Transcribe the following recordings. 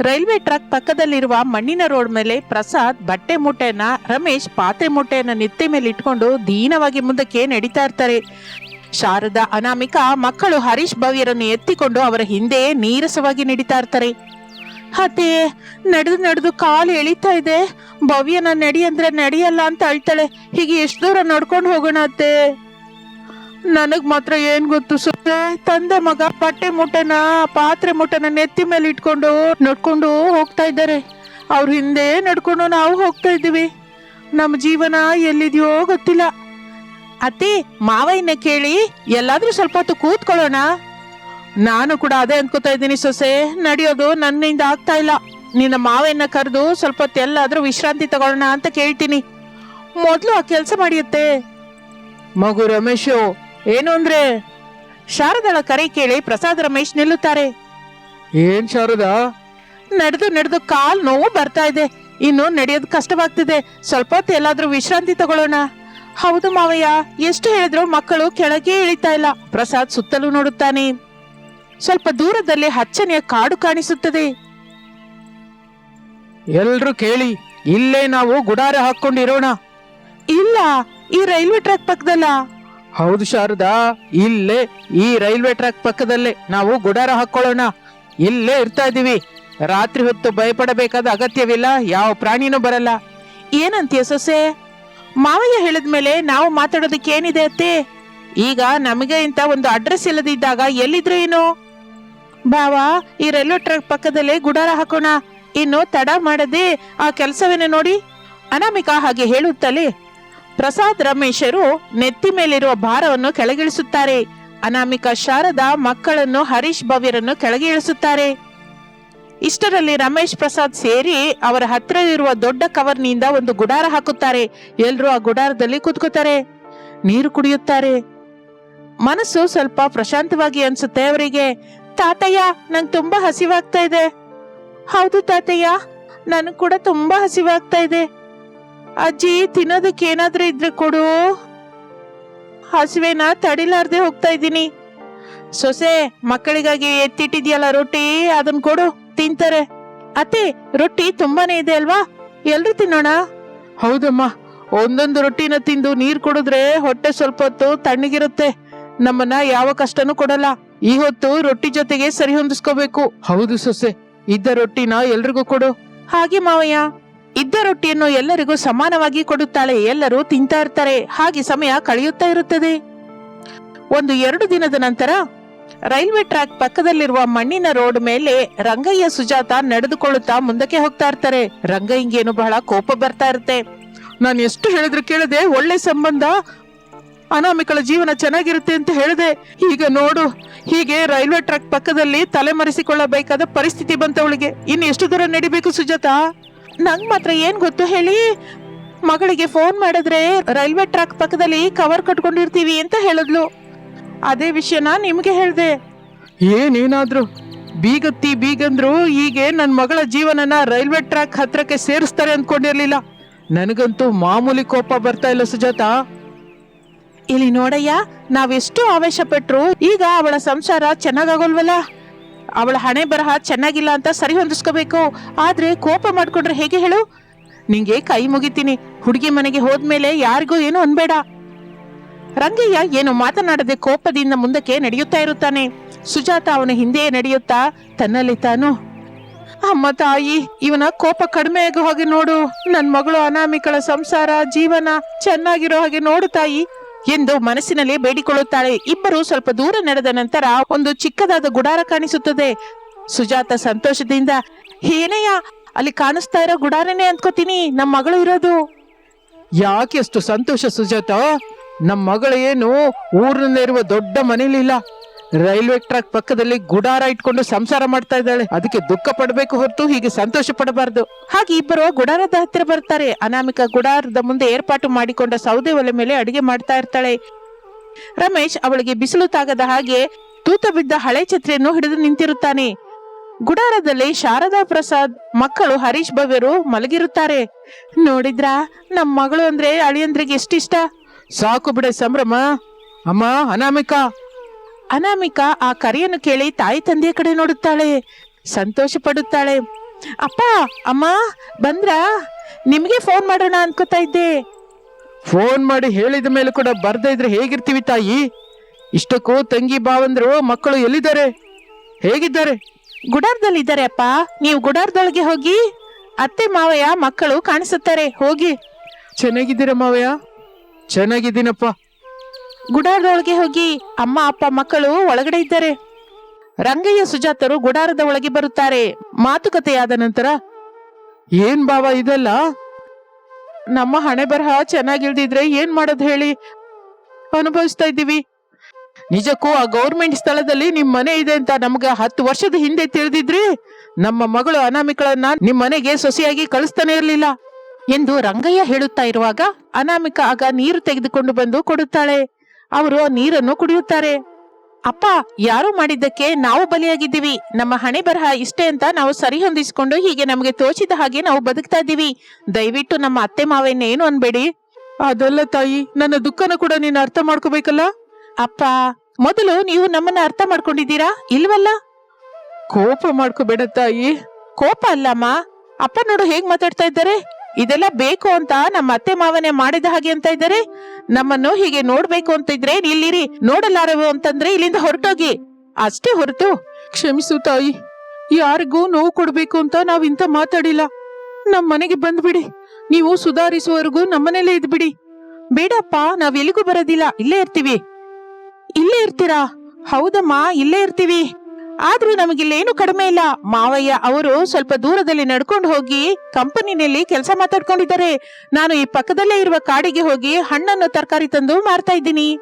Railway truck ಪಕ್ಕದಲ್ಲಿರುವ ಮಣ್ಣಿನ road ಮೇಲೆ ಪ್ರಸಾದ್ ಬಟ್ಟೆ ಮೂಟೆಯನ್ನ ರಮೇಶ್ ಪಾತ್ರೆ ಮೂಟೆಯನ್ನ ನೆತ್ತಿ ಮೇಲೆ ಇಟ್ಕೊಂಡು ದೀನವಾಗಿ ಮುಂದಕ್ಕೆ ನಡೀತಾ ಇರ್ತಾರೆ. ಶಾರದಾ ಅನಾಮಿಕ ಮಕ್ಕಳು ಹರೀಶ್ ಭವ್ಯರನ್ನು ಎತ್ತಿಕೊಂಡು ಅವರ ಹಿಂದೆ ನೀರಸವಾಗಿ ನಡೀತಾ ಇರ್ತಾರೆ. ಅತೆ ನಡೆದು ನಡೆದು ಕಾಲು ಎಳಿತಾ ಇದೆ. ಭವ್ಯನ ನಡಿ ಅಂದ್ರೆ ನಡೆಯಲ್ಲ ಅಂತ ಅಳ್ತಾಳೆ. ಹೀಗೆ ಎಷ್ಟು ದೂರ ನಡ್ಕೊಂಡು ಹೋಗೋಣ ಅತ್ತೆ? ನನಗ್ ಮಾತ್ರ ಏನ್ ಗೊತ್ತು ಸುತ್ತೆ ತಂದೆ ಮಗ ಬಟ್ಟೆ ಮುಟ್ಟನ, ಪಾತ್ರೆ ಮುಟ್ಟನ ನೆತ್ತಿ ಮೇಲೆ ಇಟ್ಕೊಂಡು ನಡ್ಕೊಂಡು ಹೋಗ್ತಾ ಇದ್ದಾರೆ. ಅವ್ರ ಹಿಂದೆ ನಡ್ಕೊಂಡು ನಾವು ಹೋಗ್ತಾ ಇದ್ದೀವಿ. ನಮ್ಮ ಜೀವನ ಎಲ್ಲಿದೆಯೋ ಗೊತ್ತಿಲ್ಲ. ಅತ್ತಿ, ಮಾವಯ್ಯನ ಕೇಳಿ ಎಲ್ಲಾದ್ರೂ ಸ್ವಲ್ಪ ಹೊತ್ತು ಕೂತ್ಕೊಳ್ಳೋಣ. ನಾನು ಕೂಡ ಅದೇ ಅನ್ಕೋತಾ ಇದ್ದೀನಿ ಸೊಸೆ, ನಡೆಯೋದು ನನ್ನಿಂದ ಆಗ್ತಾ ಇಲ್ಲ. ನಿನ್ನ ಮಾವಯ್ಯನ ಕರೆದು ಸ್ವಲ್ಪ ಹೊತ್ತು ಎಲ್ಲಾದ್ರೂ ವಿಶ್ರಾಂತಿ ತಗೊಳ್ಳೋಣ ಅಂತ ಕೇಳ್ತೀನಿ. ಮೊದಲು ಆ ಕೆಲಸ ಮಾಡಿಯತ್ತೆ. ಮಗು ರಮೇಶು ಏನು ಅಂದ್ರೆ? ಶಾರದಳ ಕರೆ ಕೇಳಿ ಪ್ರಸಾದ್ ರಮೇಶ್ ನಿಲ್ಲುತ್ತಾರೆ. ಏನ್ ಶಾರದಾ? ನಡೆದು ನಡೆದು ಕಾಲ್ ನೋವು ಬರ್ತಾ ಇದೆ. ಇನ್ನು ನಡೆಯೋದು ಕಷ್ಟವಾಗ್ತಿದೆ. ಸ್ವಲ್ಪ ಹೊತ್ತು ಎಲ್ಲಾದ್ರೂ ವಿಶ್ರಾಂತಿ ತಗೊಳ್ಳೋಣ. ಹೌದು ಮಾವಯ್ಯ ಎಷ್ಟು ಹೇಳಿದ್ರು ಮಕ್ಕಳು ಕೆಳಗೆ ಇಳಿತಾ ಇಲ್ಲ. ಪ್ರಸಾದ್ ಸುತ್ತಲೂ ನೋಡುತ್ತಾನೆ. ಸ್ವಲ್ಪ ದೂರದಲ್ಲಿ ಹಚ್ಚನೆಯ ಕಾಡು ಕಾಣಿಸುತ್ತದೆ. ಎಲ್ರು ಕೇಳಿ ಇಲ್ಲೇ ನಾವು ಗುಡಾರ ಹಾಕೊಂಡಿರೋಣ ಇಲ್ಲ ಈ ರೈಲ್ವೆ ಟ್ರ್ಯಾಕ್ ಪಕ್ಕದಲ್ಲ. ಹೌದು ಶಾರದಾ ಇಲ್ಲೇ ಈ ರೈಲ್ವೆ ಟ್ರ್ಯಾಕ್ ಪಕ್ಕದಲ್ಲೇ ನಾವು ಗುಡಾರ ಹಾಕೊಳ್ಳೋಣ. ಇಲ್ಲೇ ಇರ್ತಾ ಇದೀವಿ ರಾತ್ರಿ ಹೊತ್ತು ಭಯಪಡಬೇಕಾದ ಅಗತ್ಯವಿಲ್ಲ ಯಾವ ಪ್ರಾಣಿನೂ ಬರಲ್ಲ. ಏನಂತೀಯ ಸೊಸೆ? ಮಾವಯ್ಯ ಹೇಳಿದ್ಮೇಲೆ ನಾವು ಮಾತಾಡೋದಕ್ಕೆ ಏನಿದೆ ಅತ್ತೆ? ಈಗ ನಮಗೆ ಇಂತ ಒಂದು ಅಡ್ರೆಸ್ ಇಲ್ಲದಿದ್ದಾಗ ಎಲ್ಲಿದ್ರು ಏನು? ಬಾವಾ ಈ ರೈಲ್ವೆ ಟ್ರ್ಯಾಕ್ ಪಕ್ಕದಲ್ಲೇ ಗುಡಾರ ಹಾಕೋಣ. ಇನ್ನು ತಡ ಮಾಡದೆ ಆ ಕೆಲಸವೇನೆ ನೋಡಿ? ಅನಾಮಿಕಾ ಹಾಗೆ ಹೇಳುತ್ತಲೇ ಪ್ರಸಾದ್ ರಮೇಶರು ನೆತ್ತಿ ಮೇಲಿರುವ ಭಾರವನ್ನು ಕೆಳಗಿಳಿಸುತ್ತಾರೆ. ಅನಾಮಿಕಾ ಶಾರದಾ ಮಕ್ಕಳನ್ನು ಹರೀಶ್ ಭವ್ಯರನ್ನು ಕೆಳಗೆ ಇಳಿಸುತ್ತಾರೆ ಇಷ್ಟರಲ್ಲಿ ರಮೇಶ್ ಪ್ರಸಾದ್ ಸೇರಿ ಅವರ ಹತ್ತಿರ ಇರುವ ದೊಡ್ಡ ಕವರ್ನಿಂದ ಒಂದು ಗುಡಾರ ಹಾಕುತ್ತಾರೆ. ಎಲ್ಲರೂ ಆ ಗುಡಾರದಲ್ಲಿ ಕೂತ್ಕೋತಾರೆ. ನೀರು ಕುಡಿಯುತ್ತಾರೆ. ಮನಸ್ಸು ಸ್ವಲ್ಪ ಪ್ರಶಾಂತವಾಗಿ ಅನ್ಸುತ್ತೆ ಅವರಿಗೆ. ತಾತಯ್ಯ, ನಂಗೆ ತುಂಬಾ ಹಸಿವಾಗ್ತಾ ಇದೆ. ಹೌದು ತಾತಯ್ಯ, ನನಗೆ ಕೂಡ ತುಂಬಾ ಹಸಿವಾಗ್ತಾ ಇದೆ. ಅಜ್ಜಿ ತಿನ್ನೋದಕ್ಕೆ ಏನಾದ್ರೂ ಇದ್ರೆ ಕೊಡು. ಹಸಿವೆನ ತಡಿಲಾರ್ದೆ ಹೋಗ್ತಾ ಇದ್ದೀನಿ. ಸೊಸೆ ಮಕ್ಕಳಿಗಾಗಿ ಎತ್ತಿಟ್ಟಿದ್ಯಲ್ಲ ರೊಟ್ಟಿ? ಅದನ್ನ ಕೊಡು ತಿಂತಾರೆ. ಅತ್ತೆ ರೊಟ್ಟಿ ತುಂಬಾನೇ ಇದೆ ಅಲ್ವಾ? ಎಲ್ರು ತಿನ್ನೋಣ? ಹೌದಮ್ಮ ಒಂದೊಂದು ರೊಟ್ಟಿನ ತಿಂದು ನೀರ್ ಕುಡಿದ್ರೆ ಹೊಟ್ಟೆ ಸ್ವಲ್ಪ ಹೊತ್ತು ತಣ್ಣಗಿರುತ್ತೆ. ನಮ್ಮನ್ನ ಯಾವ ಕಷ್ಟನೂ ಕೊಡಲ್ಲ. ಈ ಹೊತ್ತು ರೊಟ್ಟಿ ಜೊತೆಗೆ ಸರಿ ಹೊಂದಿಸ್ಕೋಬೇಕು. ಹೌದು ಸೊಸೆ ಇದ್ದ ರೊಟ್ಟಿನ ಎಲ್ರಿಗೂ ಕೊಡು. ಹಾಗೆ ಮಾವಯ್ಯ. ಇದ್ದ ರೊಟ್ಟಿಯನ್ನು ಎಲ್ಲರಿಗೂ ಸಮಾನವಾಗಿ ಕೊಡುತ್ತಾಳೆ. ಎಲ್ಲರೂ ತಿಂತಾ ಇರ್ತಾರೆ. ಹಾಗೆ ಸಮಯ ಕಳೆಯುತ್ತಾ ಇರುತ್ತದೆ. ಒಂದು ಎರಡು ದಿನದ ನಂತರ ರೈಲ್ವೆ ಟ್ರ್ಯಾಕ್ ಪಕ್ಕದಲ್ಲಿರುವ ಮಣ್ಣಿನ ರೋಡ್ ಮೇಲೆ ರಂಗಯ್ಯ ಸುಜಾತ ನಡೆದುಕೊಳ್ಳುತ್ತಾ ಮುಂದಕ್ಕೆ ಹೋಗ್ತಾ ಇರ್ತಾರೆ. ರಂಗಯ್ಯಂಗೇನು ಬಹಳ ಕೋಪ ಬರ್ತಾ ಇರುತ್ತೆ. ನಾನು ಎಷ್ಟು ಹೇಳಿದ್ರು ಕೇಳದೆ ಒಳ್ಳೆ ಸಂಬಂಧ ಅನಾಮಿಕಳ ಜೀವನ ಚೆನ್ನಾಗಿರುತ್ತೆ ಅಂತ ಹೇಳಿದೆ. ಈಗ ನೋಡು, ಹೀಗೆ ರೈಲ್ವೆ ಟ್ರ್ಯಾಕ್ ಪಕ್ಕದಲ್ಲಿ ತಲೆಮರೆಸಿಕೊಳ್ಳಬೇಕಾದ ಪರಿಸ್ಥಿತಿ ಬಂತವಳಿಗೆ. ಇನ್ನು ಎಷ್ಟು ದೂರ ನಡಿಬೇಕು ಸುಜಾತ? ನಂಗ್ ಮಾತ್ರ ಏನ್ ಗೊತ್ತು ಹೇಳಿ? ಮಗಳಿಗೆ ಫೋನ್ ಮಾಡಿದ್ರೆ ರೈಲ್ವೆ ಟ್ರ್ಯಾಕ್ ಪಕ್ಕದಲ್ಲಿ ಕವರ್ ಕಟ್ಕೊಂಡಿರ್ತೀವಿ ಅಂತ ಹೇಳಿದ್ಲು. ಅದೇ ವಿಷಯನ ನಿಮ್ಗೆ ಹೇಳ್ದೆ. ಏನೇನಾದ್ರು ಬೀಗತ್ತಿ ಬೀಗಂದ್ರು ಹೀಗೆ ನನ್ನ ಮಗಳ ಜೀವನನ ರೈಲ್ವೆ ಟ್ರ್ಯಾಕ್ ಹತ್ರಕ್ಕೆ ಸೇರಿಸ್ತಾರೆ ಅನ್ಕೊಂಡಿರ್ಲಿಲ್ಲ. ನನಗಂತೂ ಮಾಮೂಲಿ ಕೋಪ ಬರ್ತಾ ಇಲ್ಲ ಸುಜಾತ. ಇಲ್ಲಿ ನೋಡಯ್ಯ ನಾವೆಷ್ಟು ಆವೇಶ ಪಟ್ರು ಈಗ ಅವಳ ಸಂಸಾರ ಚೆನ್ನಾಗಾಗೋಲ್ವಲ್ಲ ಅವಳ ಹಣೆ ಬರಹ ಚೆನ್ನಾಗಿಲ್ಲ ಅಂತ ಸರಿ ಹೊಂದಿಸ್ಕೋಬೇಕು. ಆದ್ರೆ ಕೋಪ ಮಾಡ್ಕೊಂಡ್ರೆ ಹೇಗೆ ಹೇಳು? ನಿಂಗೆ ಕೈ ಮುಗಿತೀನಿ. ಹುಡುಗಿ ಮನೆಗೆ ಹೋದ್ಮೇಲೆ ಯಾರಿಗೂ ಏನು ಅನ್ಬೇಡ. ರಂಗಯ್ಯ ಏನು ಮಾತನಾಡದೆ ಕೋಪದಿಂದ ಮುಂದಕ್ಕೆ ನಡೆಯುತ್ತಾ ಇರುತ್ತಾನೆ. ಸುಜಾತ ಅವನ ಹಿಂದೆಯೇ ನಡೆಯುತ್ತಾ ತನ್ನಲ್ಲಿ ತಾನು, ಅಮ್ಮ ತಾಯಿ, ಇವನ ಕೋಪ ಕಡಿಮೆ ಆಗೋ ಹಾಗೆ ನೋಡು. ನನ್ ಮಗಳು ಅನಾಮಿಕಳ ಸಂಸಾರ, ಜೀವನ ಚೆನ್ನಾಗಿರೋ ಹಾಗೆ ನೋಡು ತಾಯಿ. ಎಂದು ಮನಸ್ಸಿನಲ್ಲಿ ಬೇಡಿಕೊಳ್ಳುತ್ತಾಳೆ. ಇಬ್ಬರು ಸ್ವಲ್ಪ ದೂರ ನಡೆದ ನಂತರ ಒಂದು ಚಿಕ್ಕದಾದ ಗುಡಾರ ಕಾಣಿಸುತ್ತದೆ. ಸುಜಾತ ಸಂತೋಷದಿಂದ ಏನಯ್ಯ ಅಲ್ಲಿ ಕಾಣಿಸ್ತಾ ಇರೋ ಗುಡಾರನೇ ಅಂದ್ಕೋತೀನಿ ನಮ್ಮ ಮಗಳು ಇರೋದು. ಯಾಕೆ ಅಷ್ಟು ಸಂತೋಷ ಸುಜಾತ? ನಮ್ಮ ಮಗಳು ಏನು ಊರಿನಲ್ಲಿರುವ ದೊಡ್ಡ ಮನೇಲಿಲ್ಲ ರೈಲ್ವೆ ಟ್ರ್ಯಾಕ್ ಪಕ್ಕದಲ್ಲಿ ಗುಡಾರ ಇಟ್ಕೊಂಡು ಸಂಸಾರ ಮಾಡ್ತಾ ಇದ್ದಾಳೆ. ಅದಕ್ಕೆ ದುಃಖ ಪಡಬೇಕು ಹೊರತು ಹೀಗೆ ಸಂತೋಷ ಪಡಬಾರದು. ಹಾಗೆ ಇಬ್ಬರು ಗುಡಾರದ ಹತ್ತಿರ ಬರ್ತಾರೆ. ಅನಾಮಿಕ ಗುಡಾರದ ಮುಂದೆ ಏರ್ಪಾಟು ಮಾಡಿಕೊಂಡ ಸೌದೆ ಒಲೆ ಮೇಲೆ ಅಡಿಗೆ ಮಾಡ್ತಾ ಇರ್ತಾಳೆ. ರಮೇಶ್ ಅವಳಿಗೆ ಬಿಸಿಲು ತಾಗದ ಹಾಗೆ ತೂತ ಬಿದ್ದ ಹಳೆ ಛತ್ರಿಯನ್ನು ಹಿಡಿದು ನಿಂತಿರುತ್ತಾನೆ. ಗುಡಾರದಲ್ಲಿ ಶಾರದಾ ಪ್ರಸಾದ್ ಮಕ್ಕಳು ಹರೀಶ್ ಭವ್ಯರು ಮಲಗಿರುತ್ತಾರೆ. ನೋಡಿದ್ರಾ, ನಮ್ ಮಗಳು ಅಂದ್ರೆ ಅಳಿಯಂದ್ರಿಗೆ ಎಷ್ಟಿಷ್ಟ? ಸಾಕು ಬಿಡ ಸಂಭ್ರಮ. ಅಮ್ಮ, ಅನಾಮಿಕಾ. ಅನಾಮಿಕಾ ಆ ಕರೆಯನ್ನು ಕೇಳಿ ತಾಯಿ ತಂದೆಯ ಕಡೆ ನೋಡುತ್ತಾಳೆ. ಸಂತೋಷ ಪಡುತ್ತಾಳೆ ಅಪ್ಪ ಅಮ್ಮ ಬಂದ್ರಾ? ನಿಮಗೆ ಫೋನ್ ಮಾಡೋಣ ಅನ್ಕೋತಾ ಇದ್ದೆ. ಫೋನ್ ಮಾಡಿ ಹೇಳಿದ ಮೇಲೆ ಕೂಡ ಬರ್ದೇ ಇದ್ರೆ ಹೇಗಿರ್ತೀವಿ ತಾಯಿ? ಇಷ್ಟಕ್ಕೂ ತಂಗಿ ಬಾವಂದ್ರು ಮಕ್ಕಳು ಎಲ್ಲಿದ್ದಾರೆ? ಹೇಗಿದ್ದಾರೆ? ಗುಡಾರದಲ್ಲಿ ಇದ್ದಾರೆ ಅಪ್ಪ. ನೀವು ಗುಡಾರ್ದೊಳಗೆ ಹೋಗಿ ಅತ್ತೆ ಮಾವಯ್ಯ ಮಕ್ಕಳು ಕಾಣಿಸುತ್ತಾರೆ. ಹೋಗಿ. ಚೆನ್ನಾಗಿದ್ದೀರ ಮಾವಯ್ಯ? ಚೆನ್ನಾಗಿದ್ದೀನಪ್ಪ. ಗುಡಾರದೊಳಗೆ ಹೋಗಿ ಅಮ್ಮ, ಅಪ್ಪ, ಮಕ್ಕಳು ಒಳಗಡೆ ಇದ್ದಾರೆ. ರಂಗಯ್ಯ ಸುಜಾತರು ಗುಡಾರದ ಒಳಗೆ ಬರುತ್ತಾರೆ. ಮಾತುಕತೆಯಾದ ನಂತರ, ಏನ್ ಬಾವ ಇದೆಲ್ಲ? ನಮ್ಮ ಹಣೆ ಬರಹ ಚೆನ್ನಾಗಿಲ್ದಿದ್ರೆ ಏನ್ ಮಾಡೋದು ಹೇಳಿ? ಅನುಭವಿಸ್ತಾ ಇದ್ದೀವಿ. ನಿಜಕ್ಕೂ ಆ ಗೌರ್ಮೆಂಟ್ ಸ್ಥಳದಲ್ಲಿ ನಿಮ್ ಮನೆ ಇದೆ ಅಂತ ನಮ್ಗೆ ಹತ್ತು ವರ್ಷದ ಹಿಂದೆ ತಿಳಿದಿದ್ರಿ ನಮ್ಮ ಮಗಳು ಅನಾಮಿಕಳನ್ನ ನಿಮ್ ಮನೆಗೆ ಸೊಸೆಯಾಗಿ ಕಳಿಸ್ತಾನೆ ಇರಲಿಲ್ಲ. ಎಂದು ರಂಗಯ್ಯ ಹೇಳುತ್ತಾ ಇರುವಾಗ ಅನಾಮಿಕ ಆಗ ನೀರು ತೆಗೆದುಕೊಂಡು ಬಂದು ಕೊಡುತ್ತಾಳೆ. ಅವರು ನೀರನ್ನು ಕುಡಿಯುತ್ತಾರೆ. ಅಪ್ಪ ಯಾರು ಮಾಡಿದ್ದಕ್ಕೆ ನಾವು ಬಲಿಯಾಗಿದ್ದೀವಿ. ನಮ್ಮ ಹಣೆ ಬರಹ ಇಷ್ಟೇ ಅಂತ ನಾವು ಸರಿ ಹೊಂದಿಸಿಕೊಂಡು ಹೀಗೆ ನಮಗೆ ತೋಚಿದ ಹಾಗೆ ನಾವು ಬದುಕ್ತಾ ಇದ್ದೀವಿ. ದಯವಿಟ್ಟು ನಮ್ಮ ಅತ್ತೆ ಮಾವನ್ನ ಏನು ಅನ್ಬೇಡಿ. ಅದಲ್ಲ ತಾಯಿ ನನ್ನ ದುಃಖನ ಕೂಡ ನೀನು ಅರ್ಥ ಮಾಡ್ಕೋಬೇಕಲ್ಲ? ಅಪ್ಪ ಮೊದಲು ನೀವು ನಮ್ಮನ್ನ ಅರ್ಥ ಮಾಡ್ಕೊಂಡಿದ್ದೀರಾ? ಇಲ್ವಲ್ಲ? ಕೋಪ ಮಾಡ್ಕೋಬೇಡ ತಾಯಿ. ಕೋಪ ಅಲ್ಲಮ್ಮ ಅಪ್ಪ ನೋಡು ಹೇಗ್ ಮಾತಾಡ್ತಾ ಇದ್ದಾರೆ. ಇದೆಲ್ಲ ಬೇಕು ಅಂತ ನಮ್ಮ ಅತ್ತೆ ಮಾವನೆ ಮಾಡಿದ ಹಾಗೆ ಅಂತ ಇದ್ದಾರೆ. ನಮ್ಮನ್ನು ಹೀಗೆ ನೋಡ್ಬೇಕು ಅಂತ ಇದ್ರೆ ಇಲ್ಲಿರಿ, ನೋಡಲಾರವು ಅಂತಂದ್ರೆ ಇಲ್ಲಿಂದ ಹೊರಟೋಗಿ. ಅಷ್ಟೇ ಹೊರತು, ಕ್ಷಮಿಸು ತಾಯಿ, ಯಾರಿಗೂ ನೋವು ಕೊಡ್ಬೇಕು ಅಂತ ನಾವ್ ಇಂತ ಮಾತಾಡಿಲ್ಲ. ನಮ್ ಮನೆಗೆ ಬಂದ್ಬಿಡಿ, ನೀವು ಸುಧಾರಿಸುವವರೆಗೂ ನಮ್ಮನೇಲೇ ಇದ್ಬಿಡಿ. ಬೇಡಪ್ಪ, ನಾವ್ ಎಲ್ಲಿಗೂ ಬರೋದಿಲ್ಲ, ಇಲ್ಲೇ ಇರ್ತೀವಿ. ಇಲ್ಲೇ ಇರ್ತೀರಾ? ಹೌದಮ್ಮ, ಇಲ್ಲೇ ಇರ್ತೀವಿ. ಆದ್ರೂ ನಮಗಿಲ್ಲೇನು ಕಡಿಮೆ ಇಲ್ಲ. ಮಾವಯ್ಯ ಅವರು ಸ್ವಲ್ಪ ದೂರದಲ್ಲಿ ನಡ್ಕೊಂಡು ಹೋಗಿ ಕಂಪನಿನಲ್ಲಿ ಕೆಲಸ ಮಾತಾಡ್ಕೊಂಡಿದ್ದಾರೆ. ನಾನು ಈ ಪಕ್ಕದಲ್ಲೇ ಇರುವ ಕಾಡಿಗೆ ಹೋಗಿ ಹಣ್ಣನ್ನು ತರಕಾರಿ ತಂದು ಮಾರ್ತಾ ಇದ್ದೀನಿ.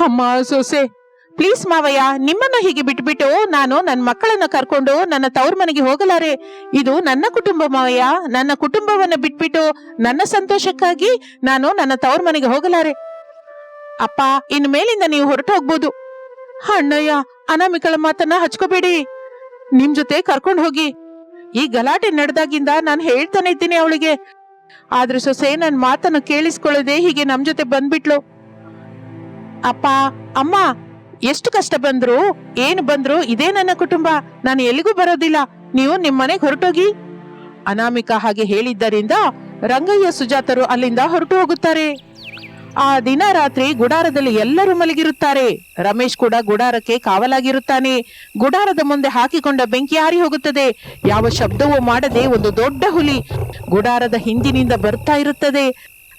ಅಮ್ಮ ಸೊಸೆ, ಪ್ಲೀಸ್ ಮಾವಯ್ಯ, ನಿಮ್ಮನ್ನು ಹೀಗೆ ಬಿಟ್ಬಿಟ್ಟು ನಾನು ನನ್ನ ಮಕ್ಕಳನ್ನ ಕರ್ಕೊಂಡು ನನ್ನ ತವ್ರ ಮನೆಗೆ ಹೋಗಲಾರೆ. ಇದು ನನ್ನ ಕುಟುಂಬ ಮಾವಯ್ಯ. ನನ್ನ ಕುಟುಂಬವನ್ನ ಬಿಟ್ಬಿಟ್ಟು ನನ್ನ ಸಂತೋಷಕ್ಕಾಗಿ ನಾನು ನನ್ನ ತವ್ರ ಮನೆಗೆ ಹೋಗಲಾರೆ. ಅಪ್ಪ, ಇನ್ನು ಮೇಲಿಂದ ನೀವು ಹೊರಟು ಹೋಗ್ಬೋದು. ಅಣ್ಣಯ್ಯ, ಅನಾಮಿಕಳ ಮಾತನ್ನ ಹಚ್ಕೋಬೇಡಿ. ನಿಮ್ ಜೊತೆ ಕರ್ಕೊಂಡು ಹೋಗಿ. ಈ ಗಲಾಟೆ ನಡೆದಾಗಿಂದ ನಾನು ಹೇಳ್ತಾನೆ ಇದ್ದೀನಿ ಅವಳಿಗೆ. ಆದ್ರೆ ಸೊಸೆ ನನ್ ಮಾತನ್ನು ಕೇಳಿಸ್ಕೊಳ್ಳದೆ ಹೀಗೆ ನಮ್ ಜೊತೆ ಬಂದ್ಬಿಟ್ಲು. ಅಪ್ಪ, ಅಮ್ಮ, ಎಷ್ಟು ಕಷ್ಟ ಬಂದ್ರು, ಏನು ಬಂದ್ರು ಇದೇ ನನ್ನ ಕುಟುಂಬ. ನಾನು ಎಲ್ಲಿಗೂ ಬರೋದಿಲ್ಲ. ನೀವು ನಿಮ್ ಮನೆಗೆ ಹೊರಟೋಗಿ. ಅನಾಮಿಕಾ ಹಾಗೆ ಹೇಳಿದ್ದರಿಂದ ರಂಗಯ್ಯ ಸುಜಾತರು ಅಲ್ಲಿಂದ ಹೊರಟು ಹೋಗುತ್ತಾರೆ. ಆ ದಿನ ರಾತ್ರಿ ಗುಡಾರದಲ್ಲಿ ಎಲ್ಲರೂ ಮಲಗಿರುತ್ತಾರೆ. ರಮೇಶ್ ಕೂಡ ಗುಡಾರಕ್ಕೆ ಕಾವಲಾಗಿರುತ್ತಾನೆ. ಗುಡಾರದ ಮುಂದೆ ಹಾಕಿಕೊಂಡ ಬೆಂಕಿ ಹಾರಿ ಹೋಗುತ್ತದೆ. ಯಾವ ಶಬ್ದವೂ ಮಾಡದೆ ಒಂದು ದೊಡ್ಡ ಹುಲಿ ಗುಡಾರದ ಹಿಂದಿನಿಂದ ಬರ್ತಾ ಇರುತ್ತದೆ.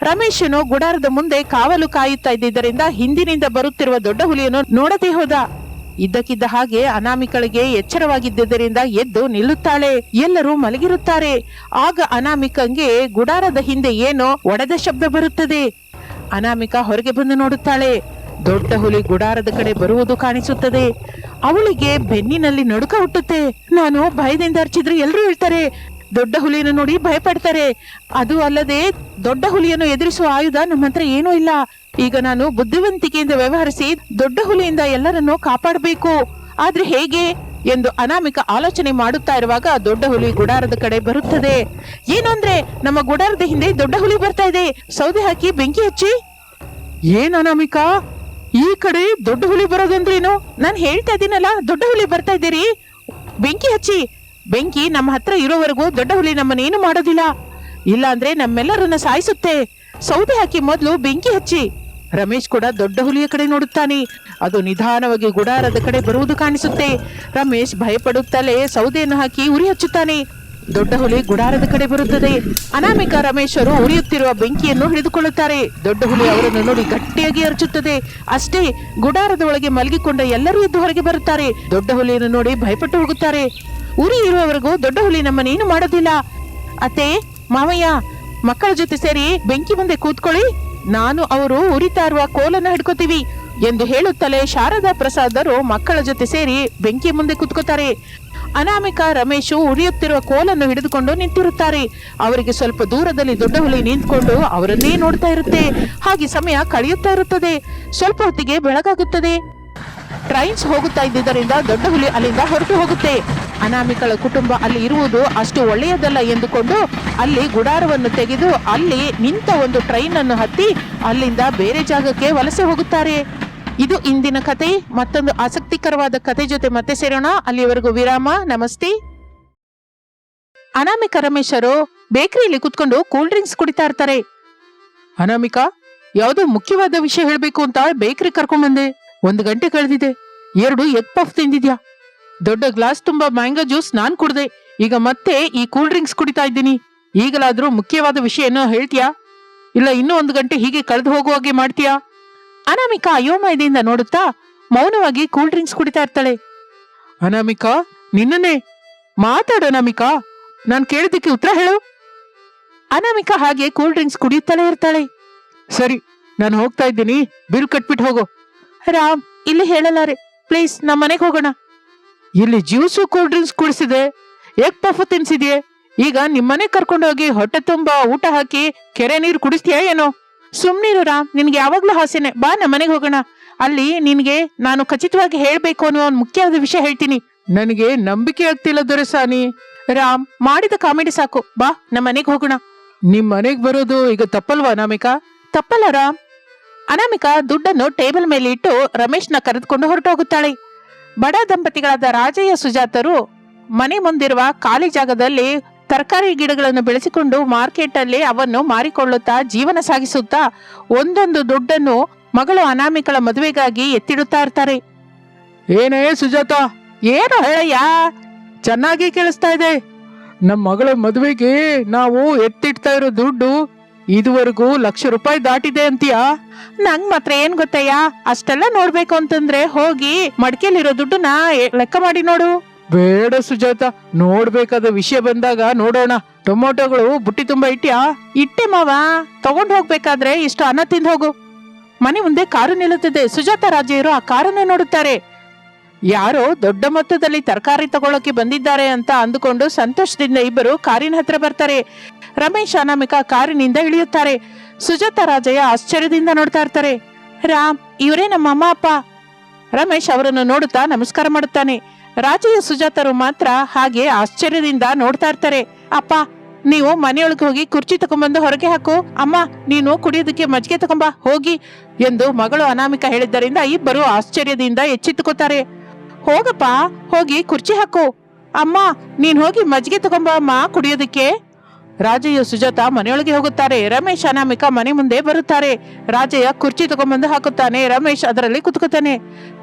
ರಮೇಶನು ಗುಡಾರದ ಮುಂದೆ ಕಾವಲು ಕಾಯುತ್ತಾ ಇದ್ದಿದ್ದರಿಂದ ಹಿಂದಿನಿಂದ ಬರುತ್ತಿರುವ ದೊಡ್ಡ ಹುಲಿಯನ್ನು ನೋಡದೆ ಹೋದ. ಇದ್ದಕ್ಕಿದ್ದ ಹಾಗೆ ಅನಾಮಿಕಳಿಗೆ ಎಚ್ಚರವಾಗಿದ್ದರಿಂದ ಎದ್ದು ನಿಲ್ಲುತ್ತಾಳೆ. ಎಲ್ಲರೂ ಮಲಗಿರುತ್ತಾರೆ. ಆಗ ಅನಾಮಿಕಂಗೆ ಗುಡಾರದ ಹಿಂದೆ ಏನೋ ಒಡೆದ ಶಬ್ದ ಬರುತ್ತದೆ. ಅನಾಮಿಕ ಹೊರಗೆ ಬಂದು ನೋಡುತ್ತಾಳೆ. ದೊಡ್ಡ ಹುಲಿ ಗುಡಾರದ ಕಡೆ ಬರುವುದು ಕಾಣಿಸುತ್ತದೆ. ಅವಳಿಗೆ ಬೆನ್ನಿನಲ್ಲಿ ನಡುಕ ಹುಟ್ಟುತ್ತೆ. ನಾನು ಭಯದಿಂದ ಅರ್ಚಿದ್ರೆ ಎಲ್ಲರೂ ಹೇಳ್ತಾರೆ, ದೊಡ್ಡ ಹುಲಿಯನ್ನು ನೋಡಿ ಭಯಪಡ್ತಾರೆ. ಅದು ಅಲ್ಲದೆ ದೊಡ್ಡ ಹುಲಿಯನ್ನು ಎದುರಿಸುವ ಆಯುಧ ನಮ್ಮ ಹತ್ರ ಏನೂ ಇಲ್ಲ. ಈಗ ನಾನು ಬುದ್ಧಿವಂತಿಕೆಯಿಂದ ವ್ಯವಹರಿಸಿ ದೊಡ್ಡ ಹುಲಿಯಿಂದ ಎಲ್ಲರನ್ನೂ ಕಾಪಾಡಬೇಕು. ಆದ್ರೆ ಹೇಗೆ? ಎಂದು ಅನಾಮಿಕ ಆಲೋಚನೆ ಮಾಡುತ್ತಾ ಇರುವಾಗ ದೊಡ್ಡ ಹುಲಿ ಗುಡಾರದ ಕಡೆ ಬರುತ್ತದೆ. ಏನು ಅಂದ್ರೆ ನಮ್ಮ ಗುಡಾರದ ಹಿಂದೆ ದೊಡ್ಡ ಹುಲಿ ಬರ್ತಾ ಇದೆ. ಸೌದೆ ಹಾಕಿ ಬೆಂಕಿ ಹಚ್ಚಿ. ಏನ್ ಅನಾಮಿಕಾ? ಈ ಕಡೆ ದೊಡ್ಡ ಹುಲಿ ಬರೋದಂದ್ರೇನು? ನಾನು ಹೇಳ್ತಾ ಇದ್ದೀನಲ್ಲ, ದೊಡ್ಡ ಹುಲಿ ಬರ್ತಾ ಇದ್ದೀರಿ. ಬೆಂಕಿ ಹಚ್ಚಿ. ಬೆಂಕಿ ನಮ್ಮ ಹತ್ರ ಇರೋವರೆಗೂ ದೊಡ್ಡ ಹುಲಿ ನಮ್ಮನ್ನೇನು ಮಾಡೋದಿಲ್ಲ. ಇಲ್ಲ ಅಂದ್ರೆ ನಮ್ಮೆಲ್ಲರನ್ನ ಸಾಯಿಸುತ್ತೆ. ಸೌದೆ ಹಾಕಿ ಮೊದಲು ಬೆಂಕಿ ಹಚ್ಚಿ. ರಮೇಶ್ ಕೂಡ ದೊಡ್ಡ ಹುಲಿಯ ಕಡೆ ನೋಡುತ್ತಾನೆ. ಅದು ನಿಧಾನವಾಗಿ ಗುಡಾರದ ಕಡೆ ಬರುವುದು ಕಾಣಿಸುತ್ತೆ. ರಮೇಶ್ ಭಯಪಡುತ್ತಲೇ ಸೌದೆಯನ್ನು ಹಾಕಿ ಉರಿ ಹಚ್ಚುತ್ತಾನೆ. ದೊಡ್ಡ ಹುಲಿ ಗುಡಾರದ ಕಡೆ ಬರುತ್ತದೆ. ಅನಾಮಿಕ ರಮೇಶರು ಉರಿಯುತ್ತಿರುವ ಬೆಂಕಿಯನ್ನು ಹಿಡಿದುಕೊಳ್ಳುತ್ತಾರೆ. ದೊಡ್ಡ ಹುಲಿ ಅವರನ್ನು ನೋಡಿ ಗಟ್ಟಿಯಾಗಿ ಅರಚುತ್ತದೆ. ಅಷ್ಟೇ, ಗುಡಾರದ ಒಳಗೆ ಮಲಗಿಕೊಂಡ ಎಲ್ಲರೂ ಎದ್ದು ಹೊರಗೆ ಬರುತ್ತಾರೆ. ದೊಡ್ಡ ಹುಲಿಯನ್ನು ನೋಡಿ ಭಯಪಟ್ಟು ಹೋಗುತ್ತಾರೆ ಉರಿ ಇರುವವರೆಗೂ ದೊಡ್ಡ ಹುಲಿ ನಮ್ಮನ್ನೇನು ಮಾಡೋದಿಲ್ಲ. ಅತ್ತೆ, ಮಾವಯ್ಯ, ಮಕ್ಕಳ ಜೊತೆ ಸೇರಿ ಬೆಂಕಿ ಮುಂದೆ ಕೂತ್ಕೊಳ್ಳಿ. ನಾನು ಅವರು ಉರಿತಾ ಇರುವ ಕೋಲನ್ನು ಹಿಡ್ಕೋತೀವಿ ಎಂದು ಹೇಳುತ್ತಲೇ ಶಾರದಾ ಪ್ರಸಾದರು ಮಕ್ಕಳ ಜೊತೆ ಸೇರಿ ಬೆಂಕಿ ಮುಂದೆ ಕೂತ್ಕೋತಾರೆ. ಅನಾಮಿಕ ರಮೇಶು ಉರಿಯುತ್ತಿರುವ ಕೋಲನ್ನು ಹಿಡಿದುಕೊಂಡು ನಿಂತಿರುತ್ತಾರೆ. ಅವರಿಗೆ ಸ್ವಲ್ಪ ದೂರದಲ್ಲಿ ದೊಡ್ಡ ಹುಲಿ ನಿಂತ್ಕೊಂಡು ಅವರನ್ನೇ ನೋಡ್ತಾ ಇರುತ್ತೆ. ಹಾಗೆ ಸಮಯ ಕಳೆಯುತ್ತಾ ಇರುತ್ತದೆ. ಸ್ವಲ್ಪ ಹೊತ್ತಿಗೆ ಬೆಳಗಾಗುತ್ತದೆ. ಟ್ರೈನ್ಸ್ ಹೋಗುತ್ತಾ ಇದ್ದುದರಿಂದ ದೊಡ್ಡ ಹುಲಿ ಅಲ್ಲಿಂದ ಹೊರಟು ಹೋಗುತ್ತೆ. ಅನಾಮಿಕಳ ಕುಟುಂಬ ಅಲ್ಲಿ ಇರುವುದು ಅಷ್ಟು ಒಳ್ಳೆಯದಲ್ಲ ಎಂದುಕೊಂಡು ಅಲ್ಲಿ ಗುಡಾರವನ್ನು ತೆಗೆದು ಅಲ್ಲಿ ನಿಂತ ಒಂದು ಟ್ರೈನ್ ಅನ್ನು ಹತ್ತಿ ಅಲ್ಲಿಂದ ಬೇರೆ ಜಾಗಕ್ಕೆ ವಲಸೆ ಹೋಗುತ್ತಾರೆ. ಇದು ಇಂದಿನ ಕತೆ. ಮತ್ತೊಂದು ಆಸಕ್ತಿಕರವಾದ ಕತೆ ಜೊತೆ ಮತ್ತೆ ಸೇರೋಣ. ಅಲ್ಲಿವರೆಗೂ ವಿರಾಮ. ನಮಸ್ತೆ. ಅನಾಮಿಕ ರಮೇಶರು ಬೇಕರಿಯಲ್ಲಿ ಕುತ್ಕೊಂಡು ಕೂಲ್ ಡ್ರಿಂಕ್ಸ್ ಕುಡಿತಾ ಇರ್ತಾರೆ. ಅನಾಮಿಕಾ, ಯಾವುದೋ ಮುಖ್ಯವಾದ ವಿಷಯ ಹೇಳಬೇಕು ಅಂತ ಬೇಕರಿ ಕರ್ಕೊಂಡ್ ಬಂದೆ. ಒಂದು ಗಂಟೆ ಕಳೆದಿದೆ. ಎರಡು ಎಗ್ ಪಫ್ ತಿಂದಿದ್ಯಾ? ದೊಡ್ಡ ಗ್ಲಾಸ್ ತುಂಬಾ ಮ್ಯಾಂಗೋ ಜ್ಯೂಸ್ ನಾನ್ ಕುಡ್ದೆ. ಈಗ ಮತ್ತೆ ಈ ಕೂಲ್ ಡ್ರಿಂಕ್ಸ್ ಕುಡಿತಾ ಇದ್ದೀನಿ. ಈಗಲಾದ್ರೂ ಮುಖ್ಯವಾದ ವಿಷಯ ಏನೋ ಹೇಳ್ತೀಯಾ? ಇಲ್ಲ, ಇನ್ನೂ ಒಂದು ಗಂಟೆ ಹೀಗೆ ಕಳೆದು ಹೋಗುವ ಹಾಗೆ ಮಾಡ್ತೀಯಾ? ಅನಾಮಿಕಾ ಅಯೋಮಯದಿಂದ ನೋಡುತ್ತಾ ಮೌನವಾಗಿ ಕೂಲ್ ಡ್ರಿಂಕ್ಸ್ ಕುಡಿತಾ ಇರ್ತಾಳೆ. ಅನಾಮಿಕಾ, ನಿನ್ನನ್ನೇ? ಮಾತಾಡು ಅನಾಮಿಕಾ. ನಾನು ಕೇಳಿದ್ದಕ್ಕೆ ಉತ್ತರ ಹೇಳು. ಅನಾಮಿಕಾ ಹಾಗೆ ಕೂಲ್ ಡ್ರಿಂಕ್ಸ್ ಕುಡಿಯುತ್ತಲೇ ಇರ್ತಾಳೆ. ಸರಿ, ನಾನು ಹೋಗ್ತಾ ಇದ್ದೀನಿ. ಬಿಲ್ ಕಟ್ಬಿಟ್ಟು ಹೋಗು. ರಾಮ್ ಇಲ್ಲಿ ಹೇಳಲಾರೆ ಪ್ಲೀಸ್ ನಮ್ಮ ಮನೆಗೆ ಹೋಗೋಣ. ಇಲ್ಲಿ ಜ್ಯೂಸು ಕೂಲ್ ಡ್ರಿಂಕ್ಸ್ ಕುಡಿಸಿದೆ. ಎಗ್ ಪಫ್ ತಿನ್ಸಿದ್ಯೆ. ಈಗ ನಿಮ್ಮನೆ ಕರ್ಕೊಂಡೋಗಿ ಹೊಟ್ಟೆ ತುಂಬಾ ಊಟ ಹಾಕಿ ಕೆರೆ ನೀರು ಕುಡಿಸ್ತೀಯಾ ಏನೋ? ಸುಮ್ನಿರು ರಾಮ್ ನಿನ್ಗೆ ಯಾವಾಗ್ಲೂ ಹಾಸೇನೆ ಬಾ ನಮ್ಮ ಮನೆಗೆ ಹೋಗೋಣ. ಅಲ್ಲಿ ನಿನ್ಗೆ ನಾನು ಖಚಿತವಾಗಿ ಹೇಳ್ಬೇಕು ಅನ್ನೋ ಒಂದು ಮುಖ್ಯವಾದ ವಿಷಯ ಹೇಳ್ತೀನಿ. ನನಗೆ ನಂಬಿಕೆ ಆಗ್ತಿಲ್ಲ ದೊರೆಸಾನಿ. ರಾಮ್ ಮಾಡಿದ ಕಾಮಿಡಿ ಸಾಕು. ಬಾ ನಮ್ಮ ಮನೆಗೆ ಹೋಗೋಣ. ನಿಮ್ ಮನೆಗ್ ಬರೋದು ಈಗ ತಪ್ಪಲ್ವಾ ನಾಮಿಕಾ? ತಪ್ಪಲ್ಲ ರಾಮ್. ಅನಾಮಿಕ ದುಡ್ಡನ್ನು ಟೇಬಲ್ ಮೇಲೆ ಇಟ್ಟು ರಮೇಶ್ನ ಕರೆದುಕೊಂಡು ಹೊರಟೋಗುತ್ತಾಳೆ. ಬಡ ದಂಪತಿಗಳಾದ ರಾಜಯ್ಯ ಸುಜಾತರು ಮನೆ ಮುಂದಿರುವ ಖಾಲಿ ಜಾಗದಲ್ಲಿ ತರಕಾರಿ ಗಿಡಗಳನ್ನು ಬೆಳೆಸಿಕೊಂಡು ಮಾರ್ಕೆಟ್ ಅಲ್ಲಿ ಅವನ್ನು ಮಾರಿಕೊಳ್ಳುತ್ತಾ ಜೀವನ ಸಾಗಿಸುತ್ತಾ ಒಂದೊಂದು ದುಡ್ಡನ್ನು ಮಗಳು ಅನಾಮಿಕಳ ಮದುವೆಗಾಗಿ ಎತ್ತಿಡುತ್ತಾ ಇರ್ತಾರೆ. ಏನೇ ಸುಜಾತ? ಏನು ಹೇಳಯ್ಯ? ಚೆನ್ನಾಗಿ ಕೇಳಿಸ್ತಾ ಇದೆ. ನಮ್ಮ ಮಗಳ ಮದುವೆಗೆ ನಾವು ಎತ್ತಿಡ್ತಾ ಇರೋ ದುಡ್ಡು ಇದುವರೆಗೂ ಲಕ್ಷ ರೂಪಾಯಿ ದಾಟಿದೆ ಅಂತೀಯಾ? ನಂಗ್ ಮಾತ್ರ ಏನ್ ಗೊತ್ತಯ್ಯ? ಅಷ್ಟೆಲ್ಲ ನೋಡ್ಬೇಕು ಅಂತಂದ್ರೆ ಹೋಗಿ ಮಡಿಕೆಲಿರೋ ದುಡ್ಡನ್ನ ಲೆಕ್ಕ ಮಾಡಿ ನೋಡು. ಬೇಡ ಸುಜಾತ ನೋಡ್ಬೇಕಾದ ವಿಷಯ ಬಂದಾಗ ನೋಡೋಣ. ಟೊಮೊಟೊಗಳು ಬುಟ್ಟಿ ತುಂಬಾ ಇಟ್ಟ್ಯಾ ಇಟ್ಟೆ ಮಾವ. ತಗೊಂಡ್ ಹೋಗ್ಬೇಕಾದ್ರೆ ಇಷ್ಟು ಅನ್ನ ತಿಂದು ಹೋಗು. ಮನೆ ಮುಂದೆ ಕಾರು ನಿಲ್ಲುತ್ತದೆ. ಸುಜಾತ ರಾಜೆಯರು ಆ ಕಾರನ್ನೇ ನೋಡುತ್ತಾರೆ. ಯಾರೋ ದೊಡ್ಡ ಮೊತ್ತದಲ್ಲಿ ತರಕಾರಿ ತಗೊಳ್ಳೋಕೆ ಬಂದಿದ್ದಾರೆ ಅಂತ ಅಂದುಕೊಂಡು ಸಂತೋಷದಿಂದ ಇಬ್ಬರು ಕಾರಿನ ಹತ್ರ ಬರ್ತಾರೆ. ರಮೇಶ್ ಅನಾಮಿಕ ಕಾರಿನಿಂದ ಇಳಿಯುತ್ತಾರೆ. ಸುಜಾತ ರಾಜಯ್ಯ ಆಶ್ಚರ್ಯದಿಂದ ನೋಡ್ತಾ ಇರ್ತಾರೆ. ರಾಮ್, ಇವರೇ ನಮ್ಮ ಅಮ್ಮ, ಅಪ್ಪ? ರಮೇಶ್ ಅವರನ್ನು ನೋಡುತ್ತಾ ನಮಸ್ಕಾರ ಮಾಡುತ್ತಾನೆ. ರಾಜಯ್ಯ, ಸುಜಾತರು ಮಾತ್ರ ಹಾಗೆ ಆಶ್ಚರ್ಯದಿಂದ ನೋಡ್ತಾ ಇರ್ತಾರೆ. ಅಪ್ಪ, ನೀವು ಮನೆಯೊಳಗೆ ಹೋಗಿ ಕುರ್ಚಿ ತಗೊಂಡ್ಬಂದು ಹೊರಗೆ ಹಾಕು. ಅಮ್ಮ, ನೀನು ಕುಡಿಯೋದಕ್ಕೆ ಮಜ್ಜಿಗೆ ತಗೊಂಬಾ ಹೋಗಿ ಎಂದು ಮಗಳು ಅನಾಮಿಕ ಹೇಳಿದ್ದರಿಂದ ಇಬ್ಬರು ಆಶ್ಚರ್ಯದಿಂದ ಎಚ್ಚೆತ್ತುಕೋತಾರೆ ಹೋಗಪ್ಪ, ಹೋಗಿ ಕುರ್ಚಿ ಹಾಕು. ಅಮ್ಮ, ನೀನ್ ಹೋಗಿ ಮಜ್ಜಿಗೆ ತಗೊಂಬ ಅಮ್ಮ, ಕುಡಿಯೋದಕ್ಕೆ? ರಾಜಯ್ಯ ಸುಜಾತ ಮನೆಯೊಳಗೆ ಹೋಗುತ್ತಾರೆ. ರಮೇಶ್ ಅನಾಮಿಕ ಮನೆ ಮುಂದೆ ಬರುತ್ತಾರೆ. ರಾಜಯ್ಯ ಕುರ್ಚಿ ತಗೊಂಬಂದು ಹಾಕುತ್ತಾನೆ. ರಮೇಶ್ ಅದರಲ್ಲಿ ಕುತ್ಕೋತಾನೆ.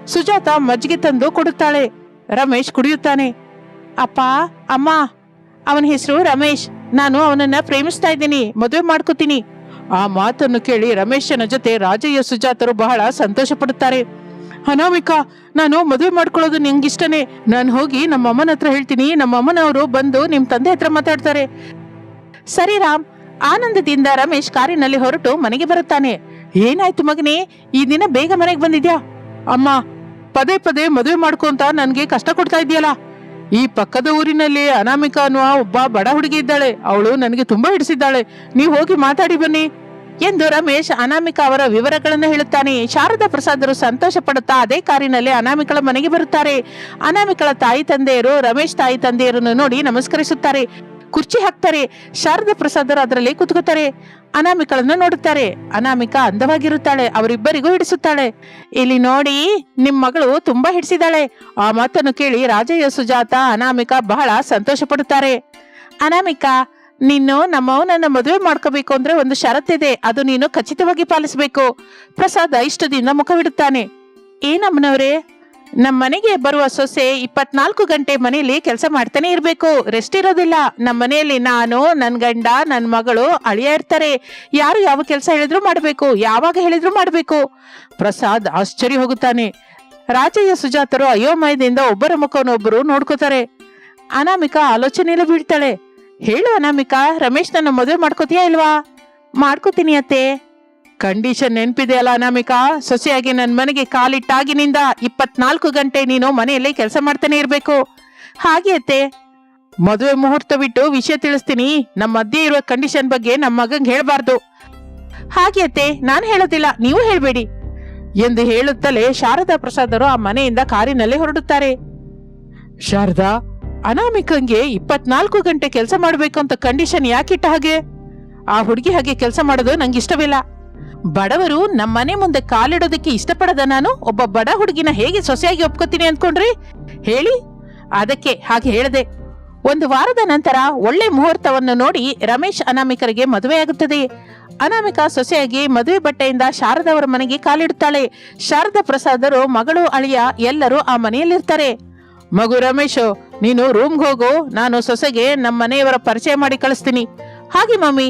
ಸುಜಾತ ಮಜ್ಜಿಗೆ ತಂದು ಕೊಡುತ್ತಾಳೆ. ರಮೇಶ್ ಕುಡಿಯುತ್ತಾನೆ. ಅಪ್ಪ, ಅಮ್ಮ, ಅವನ ಹೆಸರು ರಮೇಶ್. ನಾನು ಅವನನ್ನ ಪ್ರೇಮಿಸ್ತಾ ಇದ್ದೀನಿ. ಮದುವೆ ಮಾಡ್ಕೋತೀನಿ. ಆ ಮಾತನ್ನು ಕೇಳಿ ರಮೇಶನ ಜೊತೆ ರಾಜಯ್ಯ ಸುಜಾತರು ಬಹಳ ಸಂತೋಷ ಪಡುತ್ತಾರೆ ಅನಾಮಿಕಾ, ನಾನು ಮದುವೆ ಮಾಡ್ಕೊಳ್ಳೋದು ನಿಂಗಿಷ್ಟನೇ. ನಾನು ಹೋಗಿ ನಮ್ಮ ಅಮ್ಮನ ಹತ್ರ ಹೇಳ್ತೀನಿ. ನಮ್ಮ ಅಮ್ಮನವರು ಬಂದು ನಿಮ್ ತಂದೆ ಹತ್ರ ಮಾತಾಡ್ತಾರೆ. ಸರಿ ರಾಮ್. ಆನಂದದಿಂದ ರಮೇಶ್ ಕಾರಿನಲ್ಲಿ ಹೊರಟು ಮನೆಗೆ ಬರುತ್ತಾನೆ. ಏನಾಯ್ತು ಮಗನೇ? ಈ ದಿನ ಬೇಗ ಮನೆಗೆ ಬಂದಿದ್ಯಾ? ಅಮ್ಮ, ಪದೇ ಪದೇ ಮದುವೆ ಮಾಡ್ಕೊಂತ ನನ್ಗೆ ಕಷ್ಟ ಕೊಡ್ತಾ ಇದೆಯಲ್ಲ ಈ ಪಕ್ಕದ ಊರಿನಲ್ಲಿ ಅನಾಮಿಕಾ ಅನ್ನುವ ಒಬ್ಬ ಬಡ ಹುಡುಗಿ ಇದ್ದಾಳೆ. ಅವಳು ನನಗೆ ತುಂಬಾ ಹಿಡಿಸಿದ್ದಾಳೆ. ನೀವು ಹೋಗಿ ಮಾತಾಡಿ ಬನ್ನಿ. ಎಂದು ರಮೇಶ್ ಅನಾಮಿಕ ಅವರ ವಿವರಗಳನ್ನು ಹೇಳುತ್ತಾನೆ. ಶಾರದಾ ಪ್ರಸಾದರು ಸಂತೋಷ ಪಡುತ್ತಾ ಅದೇ ಕಾರಿನಲ್ಲಿ ಅನಾಮಿಕಳ ಮನೆಗೆ ಬರುತ್ತಾರೆ. ಅನಾಮಿಕಳ ತಾಯಿ ತಂದೆಯರು ರಮೇಶ್ ತಾಯಿ ತಂದೆಯರನ್ನು ನೋಡಿ ನಮಸ್ಕರಿಸುತ್ತಾರೆ. ಕುರ್ಚಿ ಹಾಕ್ತಾರೆ, ಶಾರದಾ ಪ್ರಸಾದರು ಅದರಲ್ಲಿ ಕುತ್ಕೋತಾರೆ, ಅನಾಮಿಕಳನ್ನ ನೋಡುತ್ತಾರೆ. ಅನಾಮಿಕ ಅಂದವಾಗಿರುತ್ತಾಳೆ, ಅವರಿಬ್ಬರಿಗೂ ಹಿಡಿಸುತ್ತಾಳೆ. ಇಲ್ಲಿ ನೋಡಿ, ನಿಮ್ ಮಗಳು ತುಂಬಾ ಹಿಡಿಸಿದಾಳೆ ಆ ಮಾತನ್ನು ಕೇಳಿ ರಾಜಯ್ಯ ಸುಜಾತ, ಅನಾಮಿಕ ಬಹಳ ಸಂತೋಷ ಪಡುತ್ತಾರೆ ಅನಾಮಿಕ, ನೀನು ನಮ್ಮವನನ್ನ ಮದುವೆ ಮಾಡ್ಕೋಬೇಕು ಅಂದ್ರೆ ಒಂದು ಷರತ್ತಿದೆ ಅದು ನೀನು ಖಚಿತವಾಗಿ ಪಾಲಿಸಬೇಕು. ಪ್ರಸಾದ ಇಷ್ಟದಿಂದ ಮುಖವಿಡುತ್ತಾನೆ. ಏನಮ್ಮನವ್ರೆ ನಮ್ಮ ಮನೆಗೆ ಬರುವ ಸೊಸೆ ಇಪ್ಪತ್ನಾಲ್ಕು ಗಂಟೆ ಮನೆಯಲ್ಲಿ ಕೆಲಸ ಮಾಡ್ತಾನೆ ಇರಬೇಕು. ರೆಸ್ಟ್ ಇರೋದಿಲ್ಲ. ನಮ್ಮ ಮನೆಯಲ್ಲಿ ನಾನು ನನ್ನ ಗಂಡ ನನ್ನ ಮಗಳು ಅಳಿಯ ಇರ್ತಾರೆ. ಯಾರು ಯಾವ ಕೆಲಸ ಹೇಳಿದ್ರು ಮಾಡಬೇಕು. ಯಾವಾಗ ಹೇಳಿದ್ರು ಮಾಡಬೇಕು. ಪ್ರಸಾದ್ ಆಶ್ಚರ್ಯ ಹೋಗುತ್ತಾನೆ. ರಾಜಯ್ಯ ಸುಜಾತರು ಅಯೋಮಯದಿಂದ ಒಬ್ಬರ ಮುಖವನ್ನೊಬ್ಬರು ನೋಡ್ಕೋತಾರೆ. ಅನಾಮಿಕಾ ಆಲೋಚನೆಯಲ್ಲಿ ಬೀಳ್ತಾಳೆ. ಹೇಳು ಅನಾಮಿಕಾ, ರಮೇಶ್ ನನ್ನ ಮದುವೆ ಮಾಡ್ಕೋತೀಯಾ ಇಲ್ವಾ? ಮಾಡ್ಕೋತೀನಿ ಅತ್ತೆ. ಕಂಡೀಷನ್ ನೆನಪಿದೆಯಲ್ಲ ಅನಾಮಿಕಾ? ಸೊಸೆಯಾಗಿ ನನ್ನ ಮನೆಗೆ ಕಾಲಿಟ್ಟಾಗಿನಿಂದ ಇಪ್ಪತ್ನಾಲ್ಕು ಗಂಟೆ ನೀನು ಮನೆಯಲ್ಲಿ ಕೆಲಸ ಮಾಡ್ತಾನೆ ಇರಬೇಕು. ಹಾಗೆ ಅತ್ತೆ. ಮದುವೆ ಮುಹೂರ್ತ ಬಿಟ್ಟು ವಿಷಯ ತಿಳಿಸ್ತೀನಿ. ನಮ್ಮ ಮಧ್ಯೆ ಇರುವ ಕಂಡೀಷನ್ ಬಗ್ಗೆ ನಮ್ಮ ಮಗಂಗೆ ಹೇಳಬಾರ್ದು. ಹಾಗೆ ಅತ್ತೆ, ನಾನು ಹೇಳೋದಿಲ್ಲ, ನೀವು ಹೇಳಬೇಡಿ. ಎಂದು ಹೇಳುತ್ತಲೇ ಶಾರದಾ ಪ್ರಸಾದರು ಆ ಮನೆಯಿಂದ ಕಾರಿನಲ್ಲಿ ಹೊರಡುತ್ತಾರೆ. ಶಾರದಾ, ಅನಾಮಿಕಂಗೆ ಇಪ್ಪತ್ನಾಲ್ಕು ಗಂಟೆ ಕೆಲಸ ಮಾಡಬೇಕು ಅಂತ ಕಂಡೀಷನ್ ಯಾಕಿಟ್ಟ ಹಾಗೆ? ಆ ಹುಡುಗಿ ಹಾಗೆ ಕೆಲಸ ಮಾಡೋದು ನಂಗೆ ಇಷ್ಟವಿಲ್ಲ ಬಡವರು ನಮ್ಮ ಮನೆ ಮುಂದೆ ಕಾಲಿಡೋದಕ್ಕೆ ಇಷ್ಟಪಡದ ನಾನು? ಒಬ್ಬ ಬಡ ಹುಡುಗಿನ ಹೇಗೆ ಸೊಸೆಯಾಗಿ ಒಪ್ಕೋತೀನಿ ಅನ್ಕೊಂಡ್ರಿ? ಹೇಳಿ. ಅದಕ್ಕೆ ಹಾಗೆ ಹೇಳದೆ, ಒಂದು ವಾರದ ನಂತರ ಒಳ್ಳೆ ಮುಹೂರ್ತವನ್ನು ನೋಡಿ ರಮೇಶ್ ಅನಾಮಿಕರಿಗೆ ಮದುವೆಯಾಗುತ್ತದೆ ಅನಾಮಿಕ ಸೊಸೆಯಾಗಿ ಮದುವೆ ಬಟ್ಟೆಯಿಂದ ಶಾರದವರ ಮನೆಗೆ ಕಾಲಿಡುತ್ತಾಳೆ. ಶಾರದಾ ಪ್ರಸಾದರು ಮಗಳು ಅಳಿಯ ಎಲ್ಲರೂ ಆ ಮನೆಯಲ್ಲಿರ್ತಾರೆ. ಮಗು ರಮೇಶ್, ನೀನು ರೂಮ್ಗೆ ಹೋಗು, ನಾನು ಸೊಸೆಗೆ ನಮ್ಮ ಮನೆಯವರ ಪರಿಚಯ ಮಾಡಿ ಕಳಿಸ್ತೀನಿ. ಹಾಗೆ ಮಮ್ಮಿ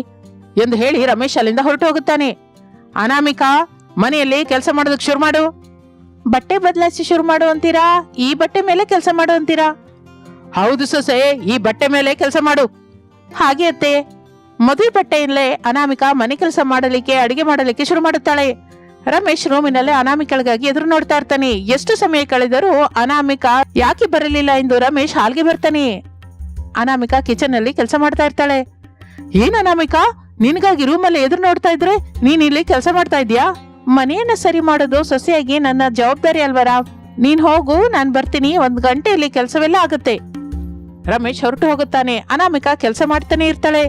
ಎಂದು ಹೇಳಿ ರಮೇಶ್ ಅಲ್ಲಿಂದ ಹೊರಟು ಹೋಗುತ್ತಾನೆ. ಅನಾಮಿಕಾ, ಮನೆಯಲ್ಲಿ ಕೆಲಸ ಮಾಡೋದಕ್ಕೆ ಶುರು ಮಾಡು. ಬಟ್ಟೆ ಬದಲಾಯಿಸಿ ಶುರು ಮಾಡು ಅಂತೀರಾ? ಈ ಬಟ್ಟೆ ಮೇಲೆ ಕೆಲಸ ಮಾಡು ಅಂತೀರಾ? ಹೌದು ಸೊಸೆ, ಈ ಬಟ್ಟೆ ಮೇಲೆ ಕೆಲಸ ಮಾಡು. ಹಾಗೆ ಅತ್ತೆ. ಮದುವೆ ಬಟ್ಟೆಯಿಂದಲೇ ಅನಾಮಿಕಾ ಮನೆ ಕೆಲಸ ಮಾಡಲಿಕ್ಕೆ, ಅಡಿಗೆ ಮಾಡಲಿಕ್ಕೆ ಶುರು ಮಾಡುತ್ತಾಳೆ. ರಮೇಶ್ ರೂಮಿನಲ್ಲೇ ಅನಾಮಿಕಳಿಗಾಗಿ ಎದುರು ನೋಡ್ತಾ ಇರ್ತಾನೆ. ಎಷ್ಟು ಸಮಯ ಕಳೆದರೂ ಅನಾಮಿಕಾ ಯಾಕೆ ಬರಲಿಲ್ಲ ಎಂದು ರಮೇಶ್ ಹಾಲ್ಗೆ ಬರ್ತಾನೆ. ಅನಾಮಿಕಾ ಕಿಚನ್ ಅಲ್ಲಿ ಕೆಲಸ ಮಾಡ್ತಾ ಇರ್ತಾಳೆ. ಏನ್ ಅನಾಮಿಕಾ? ನಿನಗಾಗಿ ರೂಮಲ್ಲಿ ಎದುರು ನೋಡ್ತಾ ಇದ್ರೆ ನೀನ್ ಇಲ್ಲಿ ಕೆಲಸ ಮಾಡ್ತಾ ಇದ್ಯಾ ಮನೆಯನ್ನ ಸರಿ ಮಾಡೋದು ಸೊಸೆಯಾಗಿ ನನ್ನ ಜವಾಬ್ದಾರಿ ಅಲ್ವಾ ರಾವ್ ನೀನ್ ಹೋಗು, ನಾನ್ ಬರ್ತೀನಿ. ಒಂದ್ ಗಂಟೆಯಲ್ಲಿ ಕೆಲಸವೆಲ್ಲ ಆಗುತ್ತೆ. ರಮೇಶ್ ಹೊರಟು ಹೋಗುತ್ತಾನೆ. ಅನಾಮಿಕಾ ಕೆಲಸ ಮಾಡ್ತಾನೆ ಇರ್ತಾಳೆ.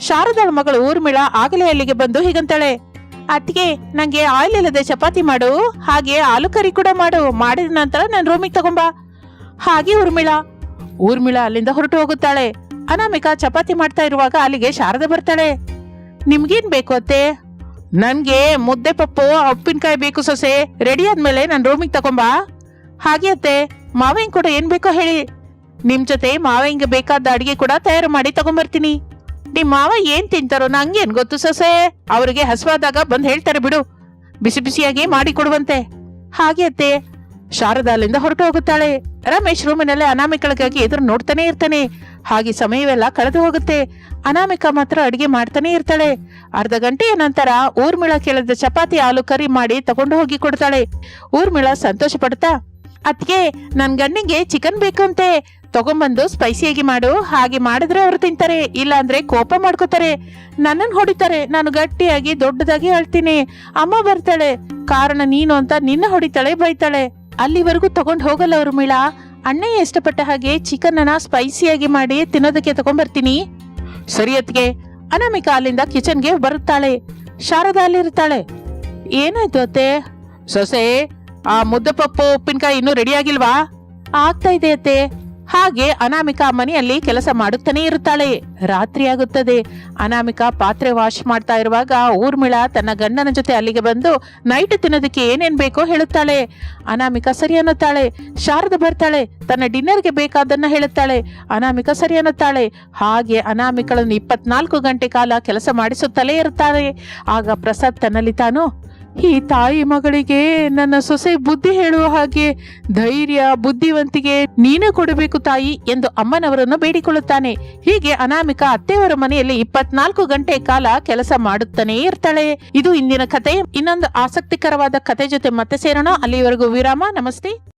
ಶಾರದಾಳ ಮಗಳು ಊರ್ಮಿಳ ಆಗಲೇ ಅಲ್ಲಿಗೆ ಬಂದು ಹೀಗಂತಾಳೆ. ಅತ್ತಿಗೆ, ನಂಗೆ ಆಯಿಲ್ ಇಲ್ಲದೆ ಚಪಾತಿ ಮಾಡು. ಹಾಗೆ ಆಲೂ ಕರಿ ಕೂಡ ಮಾಡು. ಮಾಡಿದ ನಂತರ ನನ್ನ ರೂಮಿಗೆ ತಗೊಂಬ. ಹಾಗೆ ಊರ್ಮಿಳ. ಊರ್ಮಿಳ ಅಲ್ಲಿಂದ ಹೊರಟು ಹೋಗುತ್ತಾಳೆ. ಅನಾಮಿಕಾ ಚಪಾತಿ ಮಾಡ್ತಾ ಇರುವಾಗ ಅಲ್ಲಿಗೆ ಶಾರದೆ ಬರ್ತಾಳೆ. ನಿಮ್ಗೇನ್ ಬೇಕು ಅತ್ತೆ? ನನ್ಗೆ ಮುದ್ದೆ ಪಪ್ಪು, ಉಪ್ಪಿನಕಾಯಿ ಬೇಕು ಸೊಸೆ. ರೆಡಿ ಆದ್ಮೇಲೆ ನನ್ನ ರೂಮಿಗೆ ತಗೊಂಬಾ. ಹಾಗೆ ಅತ್ತೆ, ಮಾವಿನ ಕೂಡ ಏನ್ ಬೇಕೋ ಹೇಳಿ. ನಿಮ್ ಜೊತೆ ಮಾವಿಂಗ್ ಬೇಕಾದ ಅಡಿಗೆ ಕೂಡ ತಯಾರು ಮಾಡಿ ತಗೊಂಬರ್ತೀನಿ. ನಿಮ್ ಮಾವ ಏನ್ ತಿಂತಾರೋ ನಂಗೇನ್ ಗೊತ್ತು ಸೊಸೆ? ಅವ್ರಿಗೆ ಹಸುವಾದಾಗ ಬಂದ್ ಹೇಳ್ತಾರೆ ಬಿಡು. ಬಿಸಿ ಬಿಸಿಯಾಗಿ ಮಾಡಿ ಕೊಡುವಂತೆ. ಹಾಗೆ ಅತ್ತೆ, ಶಾರದಾಲಿಂದ ಹೊರಟು ಹೋಗುತ್ತಾಳೆ ರಮೇಶ್ ರೂಮಿನಲ್ಲೇ ಅನಾಮಿಕಳಿಗಾಗಿ ಎದುರು ನೋಡ್ತಾನೆ ಇರ್ತಾನೆ. ಹಾಗೆ ಸಮಯವೆಲ್ಲ ಕಳೆದು ಹೋಗುತ್ತೆ. ಅನಾಮಿಕಾ ಮಾತ್ರ ಅಡಿಗೆ ಮಾಡ್ತಾನೆ ಇರ್ತಾಳೆ. ಅರ್ಧ ಗಂಟೆಯ ನಂತರ ಊರ್ಮಿಳ ಕೇಳಿದ ಚಪಾತಿ ಆಲೂ ಕರಿ ಮಾಡಿ ತಗೊಂಡು ಹೋಗಿ ಕೊಡ್ತಾಳೆ. ಊರ್ಮಿಳ ಸಂತೋಷ ಪಡ್ತಾ ಅದ್ಕೆ ನನ್ ಗಂಡಿಗೆ ಚಿಕನ್ ಬೇಕಂತೆ ತಗೊಂಬಂದು ಸ್ಪೈಸಿಯಾಗಿ ಮಾಡು. ಹಾಗೆ ಮಾಡಿದ್ರೆ ಅವ್ರು ತಿಂತಾರೆ. ಇಲ್ಲ ಅಂದ್ರೆ ಕೋಪ ಮಾಡ್ಕೋತಾರೆ. ನನ್ನನ್ ಹೊಡಿತಾರೆ. ನಾನು ಗಟ್ಟಿಯಾಗಿ ದೊಡ್ಡದಾಗಿ ಅಳ್ತೀನಿ. ಅಮ್ಮ ಬರ್ತಾಳೆ. ಕಾರಣ ನೀನು ಅಂತ ನಿನ್ನ ಹೊಡಿತಾಳೆ, ಬೈತಾಳೆ. ಅಲ್ಲಿವರೆಗೂ ತಗೊಂಡು ಹೋಗಲ್ಲ ಊರ್ಮಿಳ. ಅಣ್ಣಯ್ಯ ಇಷ್ಟಪಟ್ಟ ಹಾಗೆ ಚಿಕನ್ ಅನ್ನ ಸ್ಪೈಸಿಯಾಗಿ ಮಾಡಿ ತಿನ್ನೋದಕ್ಕೆ ತಗೊಂಡ್ಬರ್ತೀನಿ ಸರಿ ಅತ್ಗೆ ಅನಾಮಿಕಾ ಅಲ್ಲಿಂದ ಕಿಚನ್ಗೆ ಬರುತ್ತಾಳೆ. ಶಾರದಾ ಅಲ್ಲಿರ್ತಾಳೆ ಏನಾಯ್ತು ಅತ್ತೆ? ಸೊಸೆ, ಆ ಮುದ್ದಪಪ್ಪು ಉಪ್ಪಿನಕಾಯಿ ಇನ್ನೂ ರೆಡಿ ಆಗಿಲ್ವಾ? ಆಗ್ತಾ ಇದೆ ಅತ್ತೆ. ಹಾಗೆ ಅನಾಮಿಕಾ ಮನೆಯಲ್ಲಿ ಕೆಲಸ ಮಾಡುತ್ತಾನೆ ಇರುತ್ತಾಳೆ. ರಾತ್ರಿ ಆಗುತ್ತದೆ. ಅನಾಮಿಕಾ ಪಾತ್ರೆ ವಾಶ್ ಮಾಡ್ತಾ ಇರುವಾಗ ಊರ್ಮಿಳಾ ತನ್ನ ಗಂಡನ ಜೊತೆ ಅಲ್ಲಿಗೆ ಬಂದು ನೈಟ್ ತಿನ್ನೋದಕ್ಕೆ ಏನೇನ್ ಬೇಕೋ ಹೇಳುತ್ತಾಳೆ. ಅನಾಮಿಕಾ ಸರಿ ಅನ್ನುತ್ತಾಳೆ. ಶಾರದ ಬರ್ತಾಳೆ. ತನ್ನ ಡಿನ್ನರ್ಗೆ ಬೇಕಾದನ್ನ ಹೇಳುತ್ತಾಳೆ. ಅನಾಮಿಕಾ ಸರಿ ಅನ್ನುತ್ತಾಳೆ. ಹಾಗೆ ಅನಾಮಿಕಳನ್ನು ಇಪ್ಪತ್ನಾಲ್ಕು ಗಂಟೆ ಕಾಲ ಕೆಲಸ ಮಾಡಿಸುತ್ತಲೇ ಇರುತ್ತಾಳೆ. ಆಗ ಪ್ರಸಾದ್ ತನ್ನಲ್ಲಿ ತಾನು ಈ ತಾಯಿ ಮಗಳಿಗೆ ನನ್ನ ಸೊಸೆ ಬುದ್ಧಿ ಹೇಳುವ ಹಾಗೆ ಧೈರ್ಯ ಬುದ್ಧಿವಂತಿಗೆ ನೀನು ಕೊಡಬೇಕು ತಾಯಿ ಎಂದು ಅಮ್ಮನವರನ್ನು ಬೇಡಿಕೊಳ್ಳುತ್ತಾನೆ. ಹೀಗೆ ಅನಾಮಿಕ ಅತ್ತೆಯವರ ಮನೆಯಲ್ಲಿ ಇಪ್ಪತ್ನಾಲ್ಕು ಗಂಟೆ ಕಾಲ ಕೆಲಸ ಮಾಡುತ್ತಾನೆ ಇರ್ತಾಳೆ. ಇದು ಇಂದಿನ ಕತೆ. ಇನ್ನೊಂದು ಆಸಕ್ತಿಕರವಾದ ಕತೆ ಜೊತೆ ಮತ್ತೆ ಸೇರೋಣ. ಅಲ್ಲಿವರೆಗೂ ವಿರಾಮ. ನಮಸ್ತೆ.